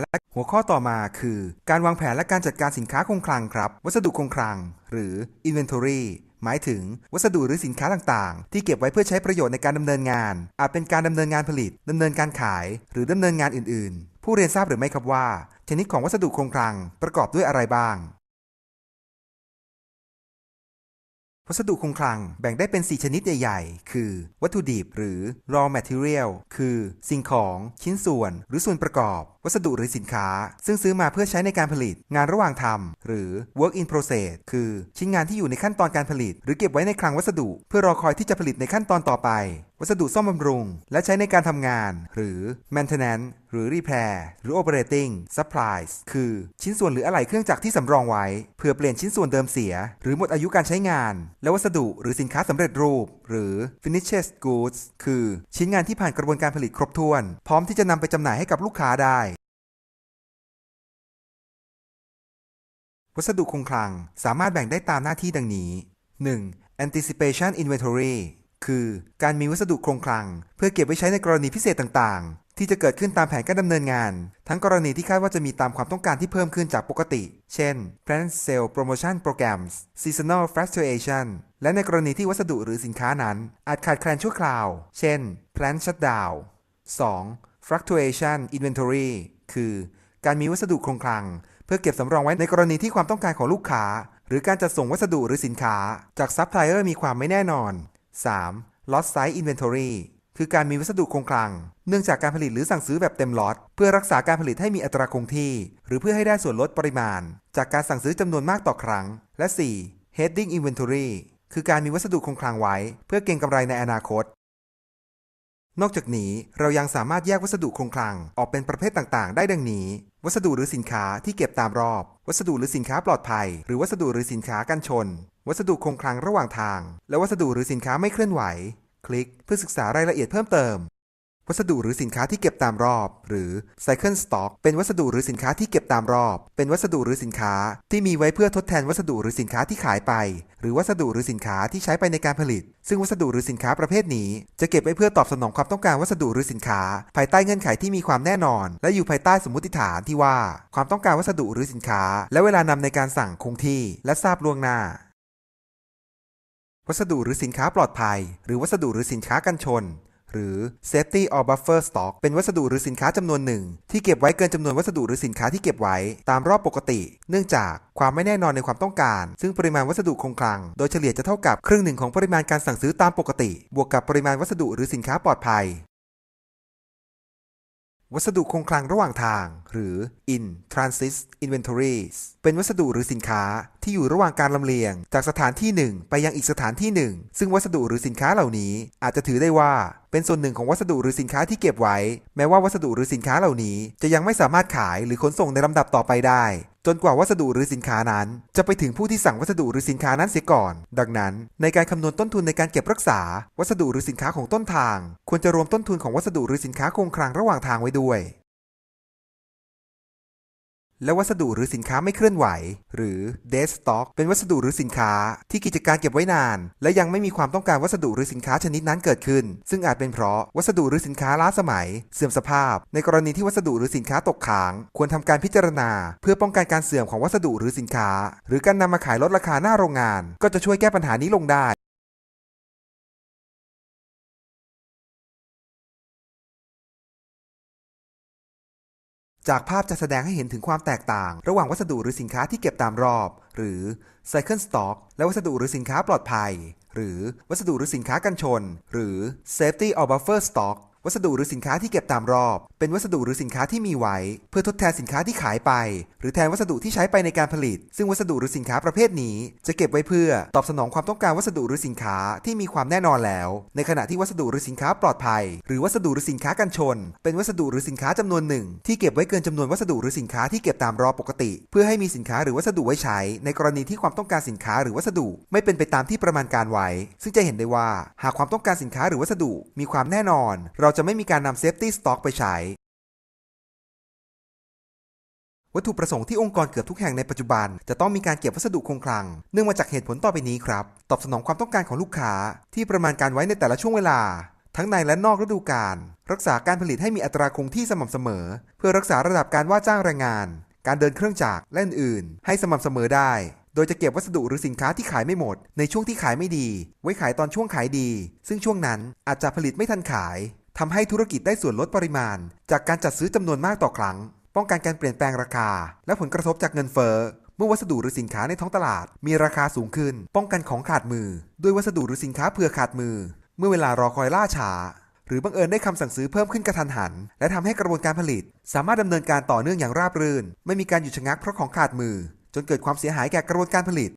และหัวข้อต่อมาคือ การวางแผนและการจัดการสินค้าคงคลังครับ วัสดุคงคลัง หรือ inventory หมายถึงวัสดุหรือสินค้าต่างๆ ที่เก็บไว้เพื่อใช้ประโยชน์ในการดำเนินงาน อาจเป็นการดำเนินงานผลิตดำเนินการขาย หรือดำเนินงานอื่นๆ ผู้เรียนทราบหรือไม่ครับว่า ชนิดของวัสดุคงคลังประกอบด้วยอะไรบ้าง วัสดุคงคลังแบ่งได้เป็น 4 ชนิดใหญ่ๆ คือ วัตถุดิบหรือ raw material คือ สิ่งของ ชิ้นส่วน หรือส่วนประกอบวัสดุหรือสินค้า ซึ่งซื้อมาเพื่อใช้ในการผลิต งานระหว่างทำหรือ work in process คือชิ้นงานที่อยู่ในขั้นตอนการผลิต หรือเก็บไว้ในคลังวัสดุ เพื่อรอคอยที่จะผลิตในขั้นตอนต่อไป วัสดุซ่อมบำรุง และใช้ในการทำงาน หรือ maintenance หรือ repair หรือ operating supplies คือชิ้นส่วนหรืออะไหล่เครื่องจักรที่สำรองไว้เพื่อเปลี่ยนชิ้นส่วนเดิมเสีย หรือหมดอายุการใช้งาน และวัสดุหรือสินค้าสำเร็จรูป หรือ finished goods คือ ชิ้นงานที่ผ่านกระบวนการผลิตครบถ้วน พร้อมที่จะนำไปจำหน่ายให้กับลูกค้าได้ วัสดุคงคลังสามารถแบ่งได้ตามหน้าที่ดังนี้ 1. anticipation inventory คือการมีวัสดุคงคลัง เพื่อเก็บไว้ใช้ในกรณีพิเศษต่างๆ ที่จะเกิดขึ้นตามแผนการดำเนินงาน ทั้งกรณีที่คาดว่าจะมีตามความต้องการที่เพิ่มขึ้นจากปกติ เช่น planned sale promotion programs seasonal fluctuation และในกรณีที่วัสดุหรือสินค้านั้น อาจขาดแคลนชั่วคราว เช่น planned shutdown 2. fluctuation inventory คือการมีวัสดุคงคลัง พื่อเก็บสำรองไว้ในกรณีที่ความต้องการของลูกค้า หรือการจัดส่งวัสดุหรือสินค้า จากซัพพลายเออร์มีความไม่แน่นอน 3. lot size inventory คือการมีวัสดุคงคลัง เนื่องจากการผลิตหรือสั่งซื้อแบบเต็มล็อตเพื่อรักษาการผลิตให้มีอัตราคงที่ หรือเพื่อให้ได้ส่วนลดปริมาณ จากการสั่งซื้อจำนวนมากต่อครั้ง และ 4. heading inventory คือการมีวัสดุคงคลังไว้ เพื่อเก็งกำไรในอนาคต นอกจากนี้เรายังสามารถแยกวัสดุคงคลังออกเป็นประเภทต่างๆ ได้ดังนี้ วัสดุหรือสินค้าที่เก็บตามรอบ วัสดุหรือสินค้าปลอดภัย หรือวัสดุหรือสินค้ากันชน วัสดุคงคลังระหว่างทาง และวัสดุหรือสินค้าไม่เคลื่อนไหว คลิกเพื่อศึกษารายละเอียดเพิ่มเติม วัสดุหรือสินค้าที่เก็บตามรอบ หรือ cycle stock เป็นวัสดุหรือสินค้าที่เก็บตามรอบ เป็นวัสดุหรือสินค้า ที่มีไว้เพื่อทดแทนวัสดุหรือสินค้าที่ขายไป หรือวัสดุหรือสินค้าที่ใช้ไปในการผลิต ซึ่งวัสดุหรือสินค้าประเภทนี้ จะเก็บไว้เพื่อตอบสนองความต้องการวัสดุหรือสินค้า ภายใต้เงื่อนไขที่มีความแน่นอน และอยู่ภายใต้สมมติฐานที่ว่า ความต้องการวัสดุหรือสินค้า และเวลานำในการสั่งคงที่ และทราบล่วงหน้าวัสดุหรือสินค้าปลอดภัย หรือวัสดุหรือสินค้ากันชน หรือ safety or buffer stock เป็นวัสดุหรือสินค้าจำนวนหนึ่ง ที่เก็บไว้เกินจำนวนวัสดุหรือสินค้าที่เก็บไว้ ตามรอบปกติ เนื่องจากความไม่แน่นอนในความต้องการ ซึ่งปริมาณวัสดุคงคลัง โดยเฉลี่ยจะเท่ากับครึ่งหนึ่งของปริมาณการสั่งซื้อตามปกติ บวกกับปริมาณวัสดุหรือสินค้าปลอดภัย วัสดุคงคลังระหว่างทาง หรือ in transit inventories เป็นวัสดุหรือสินค้าที่อยู่ระหว่างการลำเลียง จากสถานที่หนึ่งไปยังอีกสถานที่หนึ่ง ซึ่งวัสดุหรือสินค้าเหล่านี้ อาจจะถือได้ว่า เป็นส่วนหนึ่งของวัสดุหรือสินค้าที่เก็บไว้ แม้ว่าวัสดุหรือสินค้าเหล่านี้ จะยังไม่สามารถขายหรือขนส่งในลำดับต่อไปได้ จนกว่าวัสดุหรือสินค้านั้น จะไปถึงผู้ที่สั่งวัสดุหรือสินค้านั้นเสียก่อน ดังนั้น ในการคำนวณต้นทุนในการเก็บรักษา วัสดุหรือสินค้าของต้นทาง ควรจะรวมต้นทุนของวัสดุหรือสินค้าคงคลังระหว่างทางไว้ด้วย และวัสดุหรือสินค้าไม่เคลื่อนไหว หรือ dead stock เป็นวัสดุหรือสินค้าที่กิจการเก็บไว้นาน และยังไม่มีความต้องการวัสดุหรือสินค้าชนิดนั้นเกิดขึ้น ซึ่งอาจเป็นเพราะวัสดุหรือสินค้าล้าสมัย เสื่อมสภาพ ในกรณีที่วัสดุหรือสินค้าตกค้าง ควรทำการพิจารณา เพื่อป้องกันการเสื่อมของวัสดุหรือสินค้า หรือการนำมาขายลดราคาหน้าโรงงาน ก็จะช่วยแก้ปัญหานี้ลงได้ จากภาพจะแสดงให้เห็นถึงความแตกต่าง ระหว่างวัสดุหรือสินค้าที่เก็บตามรอบ หรือ cycle stock และวัสดุหรือสินค้าปลอดภัย หรือวัสดุหรือสินค้ากันชน หรือ safety or buffer stock วัสดุหรือสินค้าที่เก็บตามรอบ เป็นวัสดุหรือสินค้าที่มีไว้ เพื่อทดแทนสินค้าที่ขายไป หรือแทนวัสดุที่ใช้ไปในการผลิต ซึ่งวัสดุหรือสินค้าประเภทนี้ จะเก็บไว้เพื่อตอบสนองความต้องการวัสดุหรือสินค้าที่มีความแน่นอนแล้ว ในขณะที่วัสดุหรือสินค้าปลอดภัย หรือวัสดุหรือสินค้ากันชน เป็นวัสดุหรือสินค้าจำนวนหนึ่ง ที่เก็บไว้เกินจำนวนวัสดุหรือสินค้าที่เก็บตามรอบปกติ เพื่อให้มีสินค้าหรือวัสดุไว้ใช้ ในกรณีที่ความต้องการสินค้าหรือวัสดุ ไม่เป็นไปตามที่ประมาณการไว้ ซึ่งจะเห็นได้ว่า หากความต้องการสินค้าหรือวัสดุมีความแน่นอนเราราจะไม่มีการนำ safety stock ไปใช้ วัตถุประสงค์ที่องค์กรเกือบทุกแห่งในปัจจุบัน จะต้องมีการเก็บวัสดุคงคลัง เนื่องมาจากเหตุผลต่อไปนี้ครับ ตอบสนองความต้องการของลูกค้า ที่ประมาณการไว้ในแต่ละช่วงเวลาททั้งในและนอกฤดูกาล รักษาการผลิตให้มีอัตราคงที่สม่ำเสมอ เพื่อรักษาระดับการว่าจ้างแรงงาน การเดินเครื่องจักรและอื่นๆ ให้สม่ำเสมอได้โดยจะเก็บวัสดุหรือสินค้าที่ขายไม่หมด ในช่วงที่ขายไม่ดี ไว้ขายตอนช่วงขายดี ซึ่งช่วงนั้นอาจจะผลิตไม่ทันขาย ทำให้ธุรกิจได้ส่วนลดปริมาณ จากการจัดซื้อจำนวนมากต่อครั้ง ป้องกันการเปลี่ยนแปลงราคา และผลกระทบจากเงินเฟ้อเมื่อวัสดุหรือสินค้าในท้องตลาด มีราคาสูงขึ้น ป้องกันของขาดมือ ด้วยวัสดุหรือสินค้าเผื่อขาดมือ เมื่อเวลารอคอยล่าช้าหรือบังเอิญได้คำสั่งซื้อเพิ่มขึ้นกระทันหัน และทำให้กระบวนการผลิต สามารถดำเนินการต่อเนื่องอย่างราบรื่น ไม่มีการหยุดชะงักเพราะของขาดมือ จนเกิดความเสียหายแก่กระบวนการผลิต